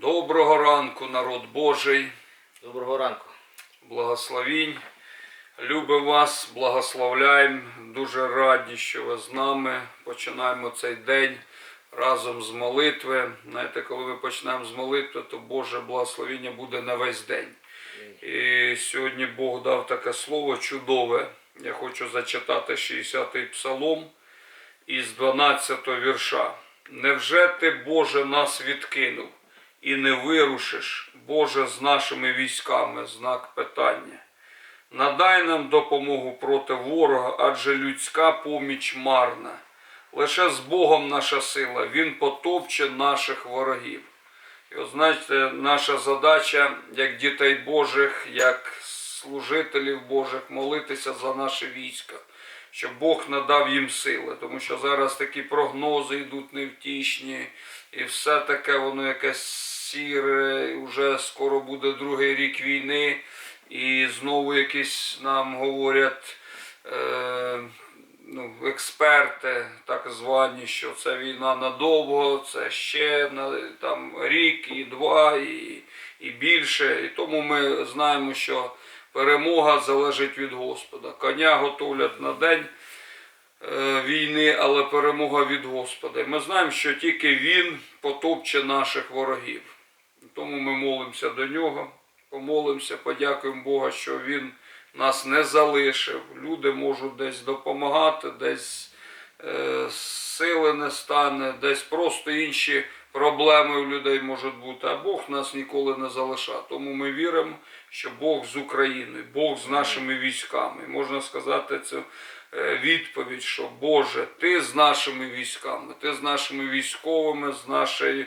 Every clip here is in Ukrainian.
Доброго ранку, народ Божий, Доброго ранку. благословінь. Любимо вас, благословляємо. Дуже раді, що ви з нами. Починаємо цей день разом з молитви. Знаєте, коли ми почнемо з молитви, то Боже благословіння буде на весь день. І сьогодні Бог дав таке слово чудове. Я хочу зачитати 60-й псалом із 12 вірша. Невже ти, Боже, нас відкинув і не вирушиш, Боже, з нашими військами? Знак питання. Надай нам допомогу проти ворога, адже людська поміч марна. Лише з Богом наша сила, Він потопче наших ворогів. І от знаєте, наша задача, як дітей Божих, як служителів Божих, молитися за наше військо, щоб Бог надав їм сили, тому що зараз такі прогнози йдуть невтішні, і все таке воно якесь сіре, вже скоро буде другий рік війни, і знову якісь нам говорять. Е- ну, експерти, так звані, що це війна надовго, це ще на там, рік і два, і, і більше. І тому ми знаємо, що перемога залежить від Господа. Коня готовлять на день е, війни, але перемога від Господа. Ми знаємо, що тільки Він потопче наших ворогів. Тому ми молимося до нього, помолимося, подякуємо Бога, що Він нас не залишив. Люди можуть десь допомагати, десь е, сили не стане, десь просто інші проблеми у людей можуть бути. А Бог нас ніколи не залишав. Тому ми віримо, що Бог з Україною, Бог з нашими військами. Можна сказати цю е, відповідь, що Боже, ти з нашими військами, ти з нашими військовими, з нашою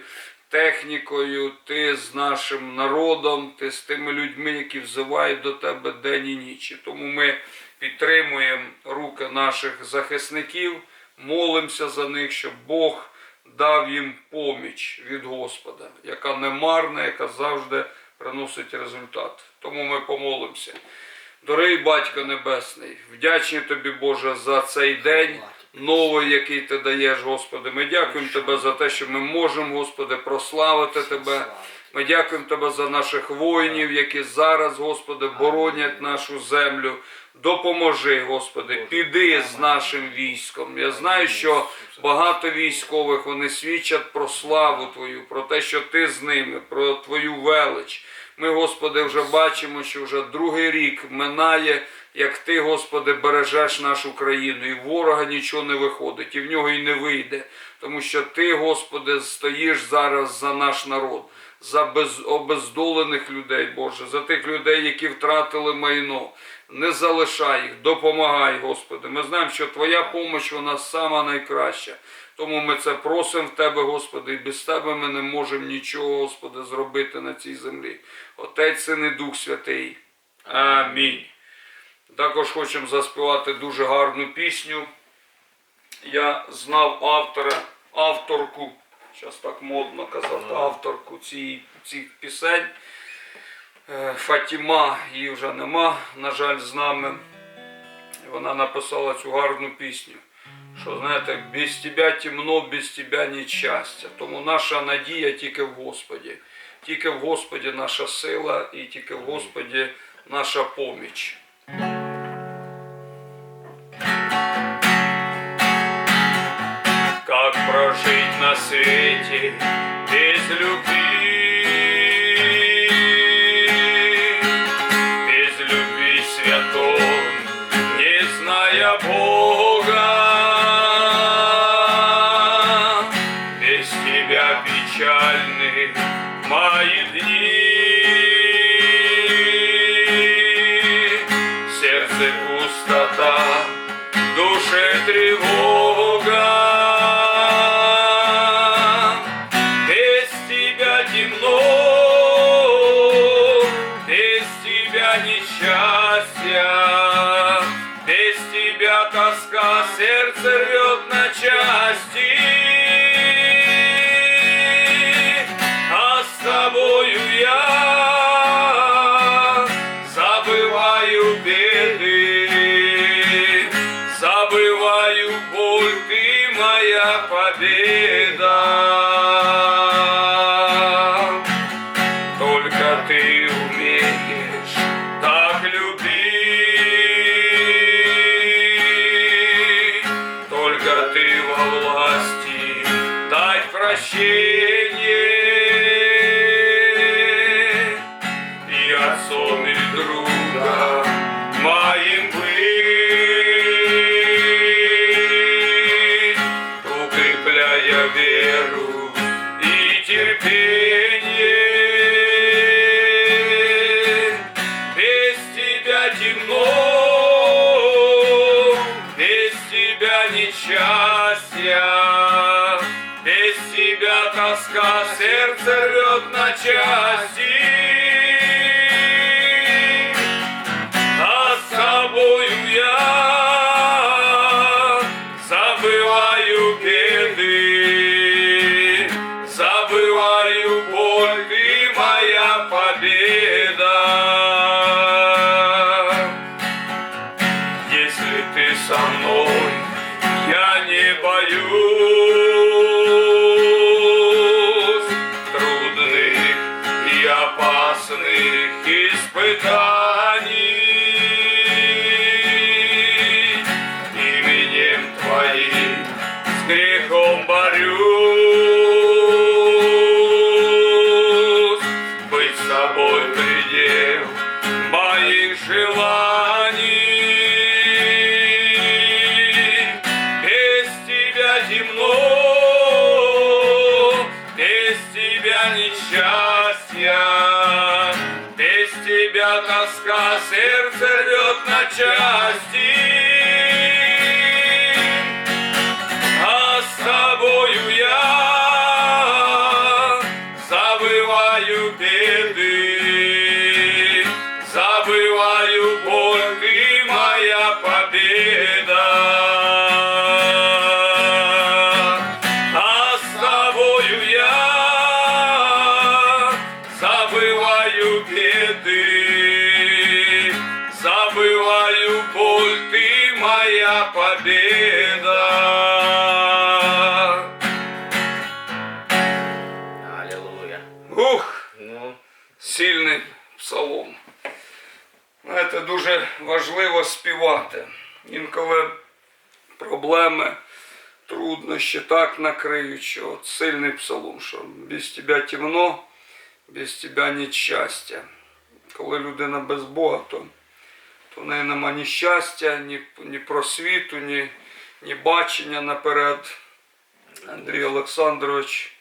технікою, ти з нашим народом, ти з тими людьми, які взивають до тебе день і ніч. І Тому ми підтримуємо руки наших захисників, молимося за них, щоб Бог дав їм поміч від Господа, яка не марна, яка завжди приносить результат. Тому ми помолимося. Дорогий Батько Небесний, вдячні тобі, Боже, за цей день новий, який ти даєш, Господи. Ми дякуємо Тебе за те, що ми можемо, Господи, прославити Тебе. Ми дякуємо Тебе за наших воїнів, які зараз, Господи, боронять нашу землю. Допоможи, Господи, піди з нашим військом. Я знаю, що багато військових вони свідчать про славу Твою, про те, що Ти з ними, про Твою велич. Ми, Господи, вже бачимо, що вже другий рік минає, як Ти, Господи, бережеш нашу країну, і ворога нічого не виходить, і в нього і не вийде. Тому що Ти, Господи, стоїш зараз за наш народ, за без, обездолених людей, Боже, за тих людей, які втратили майно. Не залишай їх, допомагай, Господи. Ми знаємо, що Твоя помощь, вона сама найкраща. Тому ми це просимо в Тебе, Господи, і без Тебе ми не можемо нічого, Господи, зробити на цій землі. Отець, Син і Дух Святий. Амінь. Також хочемо заспівати дуже гарну пісню. Я знав автора, авторку, зараз так модно казати, авторку цієї, цих пісень. Е, Фатіма, її вже нема, на жаль, з нами. Вона написала цю гарну пісню. Що знаєте, без тебе темно, без тебе ні щастя. Тому наша надія тільки в Господі. Тільки в Господі наша сила і тільки в Господі наша поміч. Свете без любви? Без любви святой, не зная Бога. Несчастья, без тебя тоска, сердце рвет на части. веру и терпение. Без тебя темно, без тебя несчастья, без тебя тоска, сердце рвет на части. Тоска, сердце рвет на части. А с тобою я забываю беды, забываю боль, ты моя победа. А с тобою я забываю беды, моя победа. Аллилуйя. Ух, Ну, сильний псалом. Знаєте, дуже важливо співати. Інколи проблеми, труднощі так накриють, що от сильний псалом, що без тебе темно, без тебе нещастя. Коли людина без Бога, то, то в неї нема ні щастя, ні, ні просвіту, ні, ні бачення наперед. Андрій Олександрович,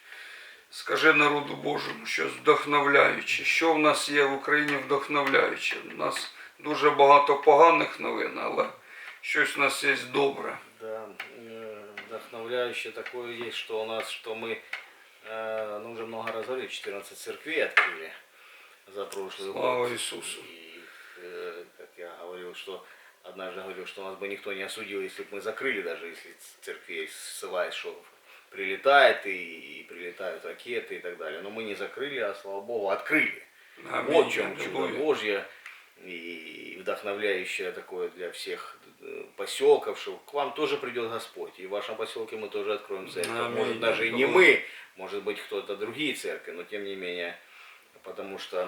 скажи народу Божому щось вдохновляюче. Що в нас є в Україні вдохновляюче? У нас дуже багато поганих новин, але щось у нас є добре. да, э, вдохновляющее такое есть, что у нас, что мы, э, ну уже много раз говорили, 14 церквей открыли за прошлый Слава год. Ісусу. И, э, как я Говорил, что однажды говорил, что нас бы никто не осудил, если бы мы закрыли, даже если церквей ссылаясь, что прилетает и, и прилетают ракеты и так далее. Но мы не закрыли, а слава Богу, открыли. Амінь. Вот чем чудо. Божье и вдохновляющее такое для всех э, поселков, что к вам тоже придет Господь. И в вашем поселке мы тоже откроем церковь. Аминь. Может даже и не мы, может быть кто-то другие церкви, но тем не менее, потому что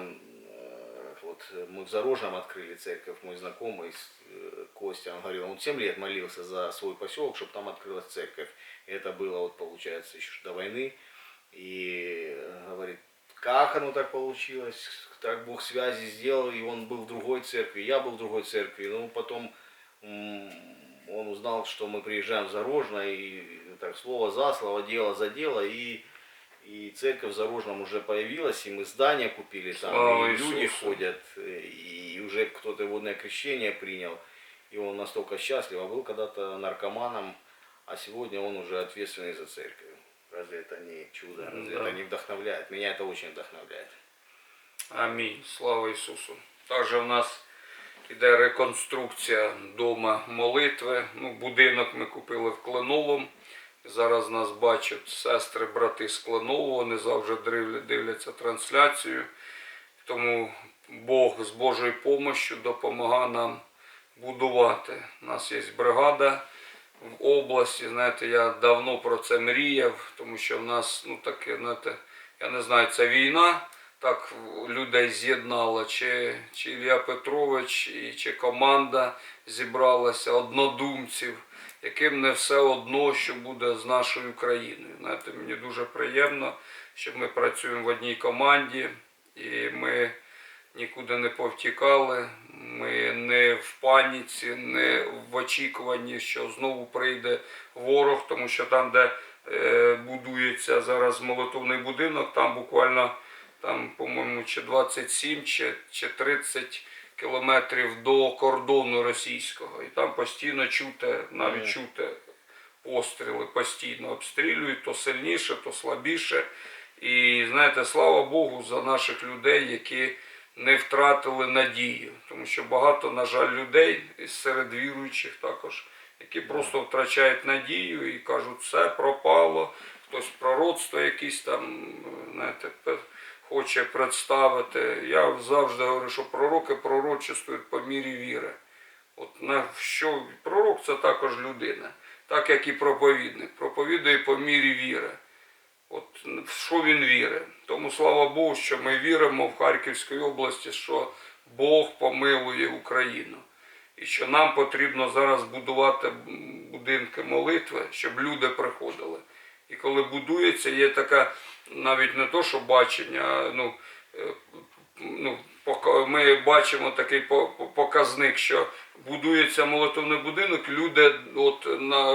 вот мы в Зарожном открыли церковь, мой знакомый э, Костя, он говорил, он 7 лет молился за свой поселок, чтобы там открылась церковь. Это было вот получается еще до войны. И э, говорит, как оно так получилось, так Бог связи сделал, и он был в другой церкви, я был в другой церкви. Ну, потом он узнал, что мы приезжаем в Зарожно, и так слово за слово, дело за дело, и, и церковь в Зарожном уже появилась, и мы здание купили там, Слава и люди Иисусу. ходят, э, и уже кто-то водное крещение принял, и он настолько счастлив, а был когда-то наркоманом, а сегодня он уже ответственный за церковь. Разве это не чудо? Разве Да. это не вдохновляет? Меня это очень вдохновляет. Амінь. Слава Ісусу. Також у нас іде реконструкція дома молитви. Ну, будинок ми купили в Кленовому. Зараз нас бачать сестри, брати з Кленового, вони завжди дивляться трансляцію. Тому Бог з Божою допомогою допомагає нам будувати. У нас є бригада в області. Знаєте, я давно про це мріяв, тому що в нас, ну таке, знаєте, я не знаю, це війна так людей з'єднала, чи, чи Ілля Петрович, чи команда зібралася однодумців, яким не все одно, що буде з нашою країною. Знаєте, мені дуже приємно, що ми працюємо в одній команді, і ми нікуди не повтікали. Ми не в паніці, не в очікуванні, що знову прийде ворог, тому що там, де е, будується зараз молитовний будинок, там буквально там, по-моєму, чи 27, чи, чи 30 кілометрів до кордону російського. І там постійно чути, навіть чути постріли, постійно обстрілюють, то сильніше, то слабіше. І знаєте, слава Богу за наших людей, які не втратили надію. Тому що багато, на жаль, людей серед віруючих також, які просто втрачають надію і кажуть, все пропало, хтось пророцтво якісь там, знаєте, хоче представити. Я завжди говорю, що пророки пророчествують по мірі віри. От на що пророк це також людина, так як і проповідник. Проповідує по мірі віри. От в що він вірить. Тому слава Богу, що ми віримо в Харківській області, що Бог помилує Україну. І що нам потрібно зараз будувати будинки молитви, щоб люди приходили. І коли будується, є така навіть не то, що бачення, ну, е, ну, ми бачимо такий по- по- показник, що будується молитовний будинок, люди от на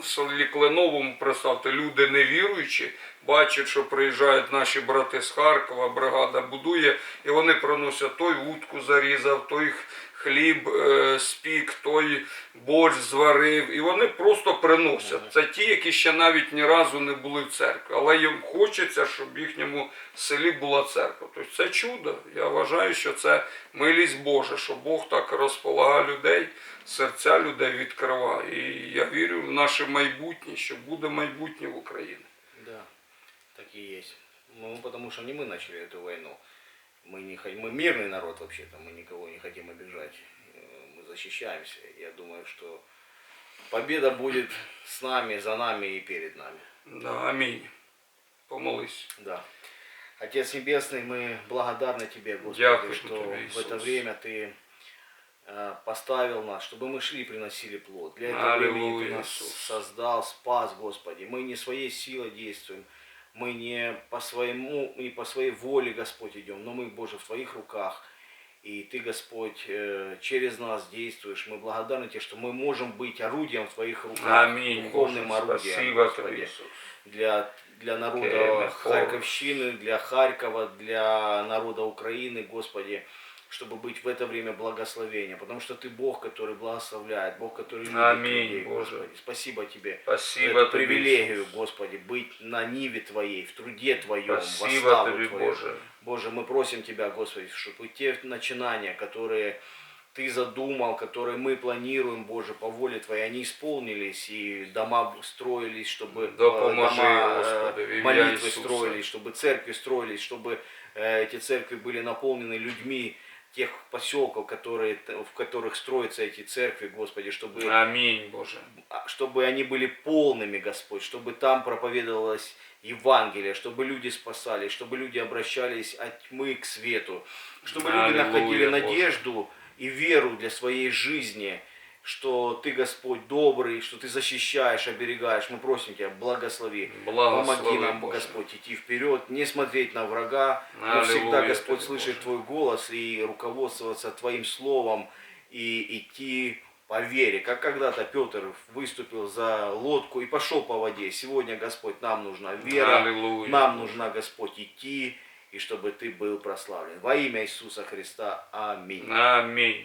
в селі Кленовому, представте, люди невіруючі, бачать, що приїжджають наші брати з Харкова, бригада будує, і вони приносять той утку зарізав, той хліб е, спік, той борщ зварив, і вони просто приносять. Це ті, які ще навіть ні разу не були в церкві, але їм хочеться, щоб в їхньому селі була церква. Тобто це чудо. Я вважаю, що це милість Божа, що Бог так розполагає людей, серця людей відкриває. І я вірю в наше майбутнє, що буде майбутнє в Україні. Да, так и есть. Ну, потому что не мы начали эту войну. Мы, не, мы мирный народ вообще-то, мы никого не хотим обижать. Э, Мы защищаемся. Я думаю, что победа будет с нами, за нами и перед нами. Да, амінь. Помолись. Да. Отец Небесный, мы благодарны Тебе, Господи, Дякую что Тебе, в это время Ты э, поставил нас, чтобы мы шли и приносили плод. Для этого времени Ты нас Иисус. создал, спас, Господи. Мы не своей силой действуем, мы не по своему, не по своей воле, Господь, идем, но мы, Боже, в Твоих руках. И Ты, Господь, э, через нас действуешь. Мы благодарны Тебе, что мы можем быть орудием в Твоих руках, Амінь. духовным Боже, орудием, спасибо Господи тобі, Ісус. для, для народа Окей, Харьковщины, для Харькова, для народа Украины, Господи, чтобы быть в это время благословения, потому что Ты Бог, который благословляет, Бог, который любит Аминь, людей, Боже. Господи. Спасибо Тебе за Спасибо эту тобі, привилегию, Ісус. Господи, быть на ниве Твоей, в труде Твоем, во Спасибо славу тобі, Твою. Боже. Боже, мы просим Тебя, Господи, чтобы те начинания, которые Ты задумал, которые мы планируем, Боже, по воле Твоей, они исполнились, и дома строились, чтобы э, Допоможи, дома, э, Господи, в ім'я молитвы Ісуса. строились, чтобы церкви строились, чтобы э, эти церкви были наполнены людьми тех поселков, которые, в которых строятся эти церкви, Господи, чтобы Амінь, Боже. а, чтобы они были полными, Господь, чтобы там проповедовалось Евангелие, чтобы люди спасались, чтобы люди обращались от тьмы к свету, чтобы люди Аллилуйя, находили Боже. надежду и веру для своей жизни, что Ты, Господь, добрый, что Ты защищаешь, оберегаешь. Мы просим Тебя, благослови. Благослови, Помоги нам, Боже. Господь, идти вперед, не смотреть на врага, но Аллилуйя всегда, Господь, слышать Боже. Твой голос и руководствоваться Твоим словом и идти по вере. Как когда-то Петр выступил за лодку и пошел по воде. Сегодня, Господь, нам нужна вера, Аллилуйя, нам нужна, Господь, идти, и чтобы Ты был прославлен. Во имя Иисуса Христа. Аминь. Амінь.